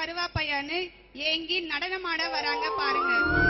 கருவாப்பையான்னு ஏங்கி நடனமாட வராங்க பாருங்க.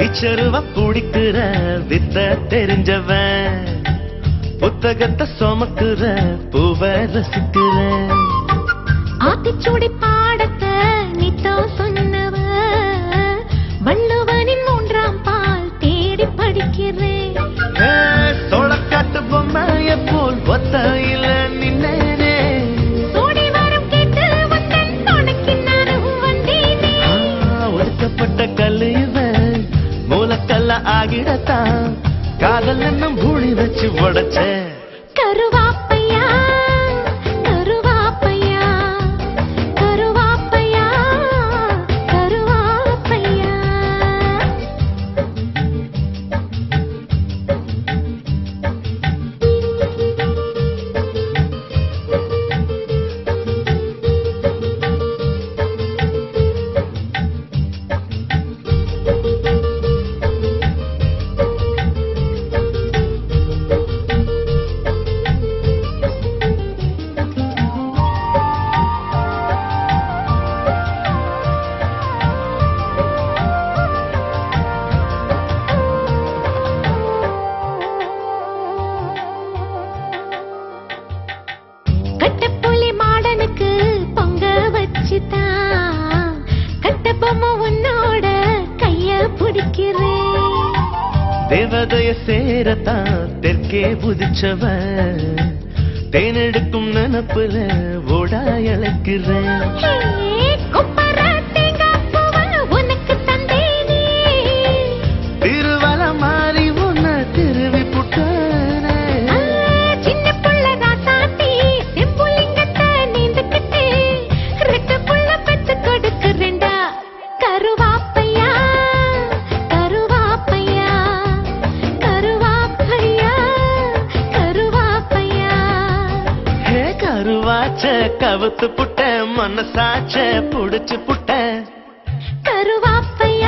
இச்சருவ பிடிக்கிற வித்த தெரிஞ்சவன். புத்தகத்தை சுமக்குற பூவ ரசிக்கிற. ஆத்திச்சூடி பா மேல ஆகிடத்தான். காதல் என்னும் பூழி வச்சு உடைச்சேன். தினமும் உன்னோட கைய பிடிக்கிறேன். தேவதைய சேரத்தான் தெற்கே புதிச்சவன் தேனெடுக்கும் நினப்புல ஓடாயளக்கிறேன் கருவாச்ச கவுத்து புட்ட மனசாச்ச புடிச்சு புட்ட. கருவாப்பை